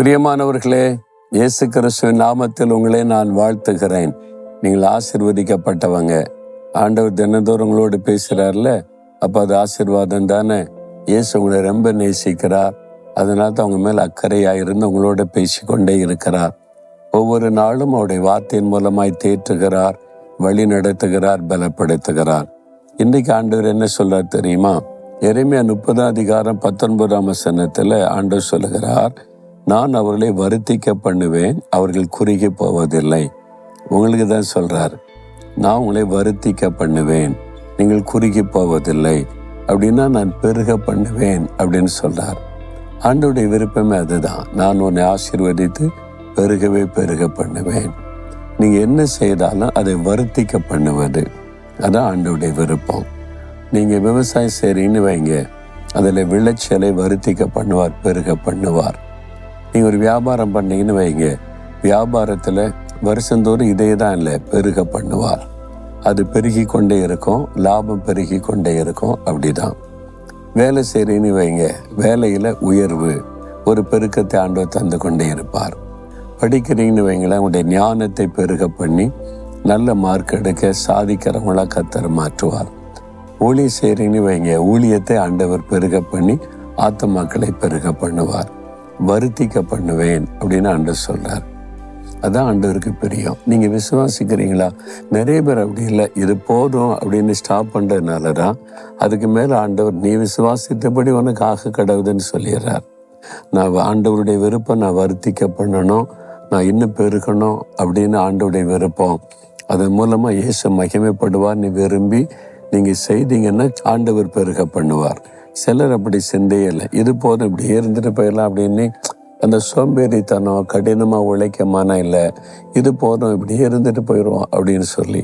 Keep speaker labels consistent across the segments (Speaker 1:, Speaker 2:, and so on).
Speaker 1: பிரியமானவர்களே இயேசு கிறிஸ்துவின் நாமத்தில் உங்களை நான் வாழ்த்துகிறேன். நீங்கள் ஆசிர்வதிக்கப்பட்டவங்க. ஆண்டவர் தினந்தோறும் உங்களோடு பேசுகிறார்ல அப்போ அது ஆசிர்வாதம் தானே? இயேசு உங்களை ரொம்ப நேசிக்கிறார். அதனால தான் அவங்க மேல் அக்கறையாக இருந்து உங்களோட பேசிக்கொண்டே இருக்கிறார். ஒவ்வொரு நாளும் அவருடைய வார்த்தையின் மூலமாய் தேற்றுகிறார் வழி நடத்துகிறார் பலப்படுத்துகிறார். இன்றைக்கு ஆண்டவர் என்ன சொல்றார் தெரியுமா? எருமையா முப்பதாம் அதிகாரம் பத்தொன்பதாம் வசனத்தில் ஆண்டவர் சொல்லுகிறார் நான் அவர்களை வருத்திக்க பண்ணுவேன் அவர்கள் குறுகி போவதில்லை. உங்களுக்கு தான் சொல்றார் நான் உங்களை வருத்திக்க பண்ணுவேன் நீங்கள் குறுகி போவதில்லை. அப்படின்னா நான் பெருக பண்ணுவேன் அப்படின்னு சொல்றார். ஆண்டோடைய விருப்பமே அதுதான். நான் உன்னை ஆசீர்வதித்து பெருகவே பெருக பண்ணுவேன். நீங்க என்ன செய்தாலும் அதை வருத்திக்க பண்ணுவது. அதான் ஆண்டோடைய விருப்பம். நீங்க விவசாயம் செய்றீங்கன்னு வைங்க. அதில் விளைச்சலை வருத்திக்க பண்ணுவார் பெருக பண்ணுவார். நீங்க ஒரு வியாபாரம் பண்ணீங்கன்னு வைங்க. வியாபாரத்துல வருஷந்தோறும் இதே தான் இல்லை பெருக பண்ணுவார். அது பெருகி கொண்டே இருக்கும் லாபம் பெருகி கொண்டே இருக்கும் அப்படிதான். வேலை செய்றீங்கன்னு வைங்க வேலையில உயர்வு ஒரு பெருக்கத்தை ஆண்டவர் தந்து கொண்டே இருப்பார். படிக்கிறீங்கன்னு வைங்களேன் உங்களுடைய ஞானத்தை பெருக பண்ணி நல்ல மார்க் எடுக்க சாதிக்கிறவங்களா கத்தர் மாற்றுவார். ஊழிய செய்றீங்கன்னு வைங்க ஊழியத்தை ஆண்டவர் பெருக பண்ணி ஆத்துமாக்களை பெருக பண்ணுவார். வருத்திக்க பண்ணுவேன் அப்படின்னு ஆண்டு சொல்றார். அதான் ஆண்டவருக்கு பிரியம். நீங்க விசுவாசிக்கிறீங்களா? நிறைய பேர் அப்படி இல்லை. இது போதும் அப்படின்னு ஸ்டாப் பண்ணுறதுனால தான் அதுக்கு மேல ஆண்டவர் நீ விசுவாசித்தபடி உனக்கு ஆக கடவுதுன்னு சொல்லிடுறார். நான் ஆண்டவருடைய விருப்பம் நான் வருத்திக்க பண்ணணும் நான் இன்னும் பெருகணும் அப்படின்னு ஆண்டவருடைய விருப்பம். அதன் மூலமாக இயேசு மகிமைப்படுவார். நீ விரும்பி நீங்கள் செய்தீங்கன்னா ஆண்டவர் பெருக பண்ணுவார் சிலர் அப்படி சிந்தையே இல்லை. இது போதும் இப்படி இருந்துட்டு போயிடலாம் அப்படின்னு அந்த சோம்பேறித்தனம் கடினமாக உழைக்க மனம் இல்லை. இது போதும் இப்படியே இருந்துட்டு போயிடுவோம் அப்படின்னு சொல்லி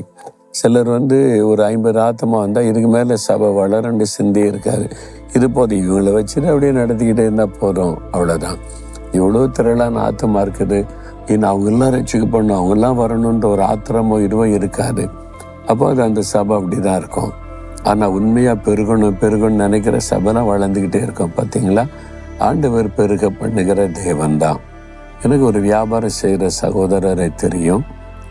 Speaker 1: சிலர் வந்து ஒரு ஐம்பது ஆத்தமாக வந்தால் இதுக்கு மேலே சபை வளரண்டு சிந்தி இருக்காரு இது போதும் இவங்களை வச்சுட்டு அப்படியே நடத்திக்கிட்டே இருந்தால் போதும். அவ்வளோதான் இவ்வளோ திரளான ஆத்தமாக இருக்குது. இன்னும் அவங்கெல்லாம் எல்லாம் பண்ணும் அவங்கெல்லாம் வரணுன்ற ஒரு ஆத்திரமோ இதுவோ இருக்காது. அப்போ அது அந்த சபை அப்படிதான் இருக்கும். ஆனால் உண்மையாக பெருகணும் பெருகணும்னு நினைக்கிற சபலம் வளர்ந்துக்கிட்டே இருக்கோம் பார்த்தீங்களா ஆண்டவர் பெருக பண்ணுகிற தேவன்தான். எனக்கு ஒரு வியாபாரம் செய்கிற சகோதரரை தெரியும்.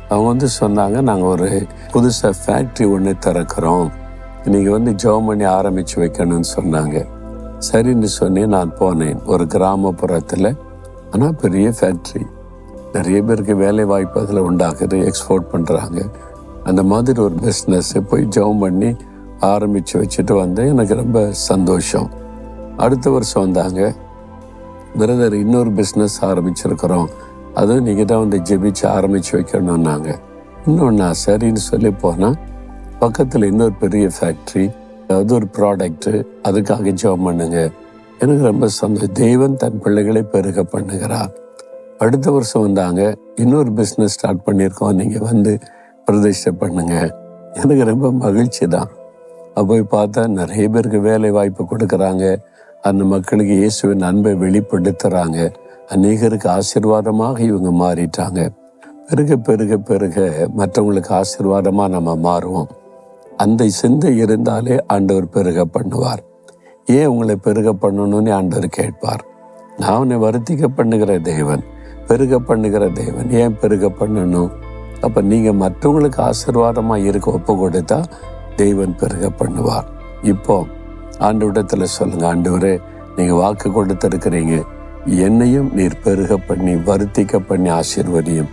Speaker 1: அவங்க வந்து சொன்னாங்க நாங்கள் ஒரு புதுசாக ஃபேக்ட்ரி ஒன்று திறக்கிறோம். நீங்கள் வந்து ஜோம் பண்ணி ஆரம்பித்து வைக்கணும்னு சொன்னாங்க. சரின்னு சொல்லி நான் போனேன் ஒரு கிராமப்புறத்தில். ஆனால் பெரிய ஃபேக்ட்ரி நிறைய பேருக்கு வேலை வாய்ப்பு அதில் உண்டாக்குது எக்ஸ்போர்ட் பண்ணுறாங்க அந்த மாதிரி ஒரு பிஸ்னஸ் போய் ஜெபம் பண்ணி ஆரம்பித்து வச்சுட்டு வந்தேன் எனக்கு ரொம்ப சந்தோஷம். அடுத்த வருஷம் வந்தாங்க. பிரதர் இன்னொரு பிஸ்னஸ் ஆரம்பிச்சிருக்கிறோம். அதுவும் நீங்கள் தான் வந்து ஜெபிச்சு ஆரம்பித்து வைக்கணும்னாங்க. இன்னொன்னா சரின்னு சொல்லி போனால் பக்கத்தில் இன்னொரு பெரிய ஃபேக்ட்ரி அது ஒரு ப்ராடக்ட்டு அதுக்காக ஜெபம் பண்ணுங்க. எனக்கு ரொம்ப சந்தோஷம். தெய்வன் தன் பிள்ளைகளை பெருக பண்ணுகிறார் அடுத்த வருஷம் வந்தாங்க. இன்னொரு பிஸ்னஸ் ஸ்டார்ட் பண்ணியிருக்கோம். நீங்கள் வந்து பிரதிஷ்டை பண்ணுங்க. எனக்கு ரொம்ப மகிழ்ச்சி தான் போய் பார்த்தா நிறைய பேருக்கு வேலை வாய்ப்பு கொடுக்குறாங்க. அந்த மக்களுக்கு இயேசுவின் அன்பை வெளிப்படுத்துறாங்க. அநேகருக்கு ஆசீர்வாதமாக இவங்க மாறிட்டாங்க. பெருக பெருக பெருக மற்றவங்களுக்கு ஆசீர்வாதமாக நம்ம மாறுவோம். அந்த சிந்தை இருந்தாலே ஆண்டவர் பெருக பண்ணுவார். ஏன் உங்களை பெருக பண்ணணும்னு ஆண்டவர் கேட்பார். நான் உன்னை வருத்திக்க பண்ணுகிற தேவன் பெருக பண்ணுகிற தேவன். ஏன் பெருக பண்ணணும்? அப்ப நீங்க மற்றவங்களுக்கு ஆசீர்வாதமாக இருக்க ஒப்பு கொடுத்தா தேவன் பெருக பண்ணுவார். இப்போ ஆண்டவிடத்துல சொல்லுங்க ஆண்டவரே நீங்கள் வாக்கு கொடுத்துருக்கிறீங்க. என்னையும் நீர் பெருக பண்ணி வருத்திக்க பண்ணி ஆசீர்வதியும்.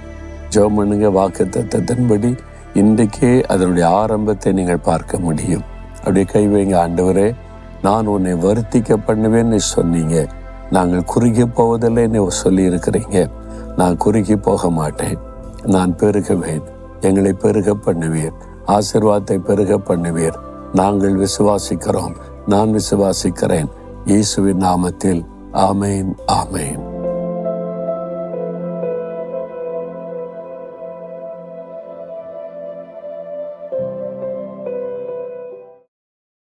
Speaker 1: ஜோமனுங்க வாக்கு தத்தத்தின்படி இன்றைக்கே அதனுடைய ஆரம்பத்தை நீங்கள் பார்க்க முடியும். அப்படியே கை வைங்க ஆண்டவரே நான் உன்னை வருத்திக்க பண்ணுவேன்னு சொன்னீங்க. நாங்கள் குறுகி போவதில்லைன்னு சொல்லி இருக்கிறீங்க நான் குறுகி போக மாட்டேன். நான் பெருகுவேன். எங்களை பெருக பண்ணுவேன் ஆசிர்வாதத்தை பெருக பண்ணுவீர். நாங்கள் விசுவாசிக்கிறோம். நான் விசுவாசிக்கிறேன். இயேசுவின் நாமத்தில். ஆமேன் ஆமேன்.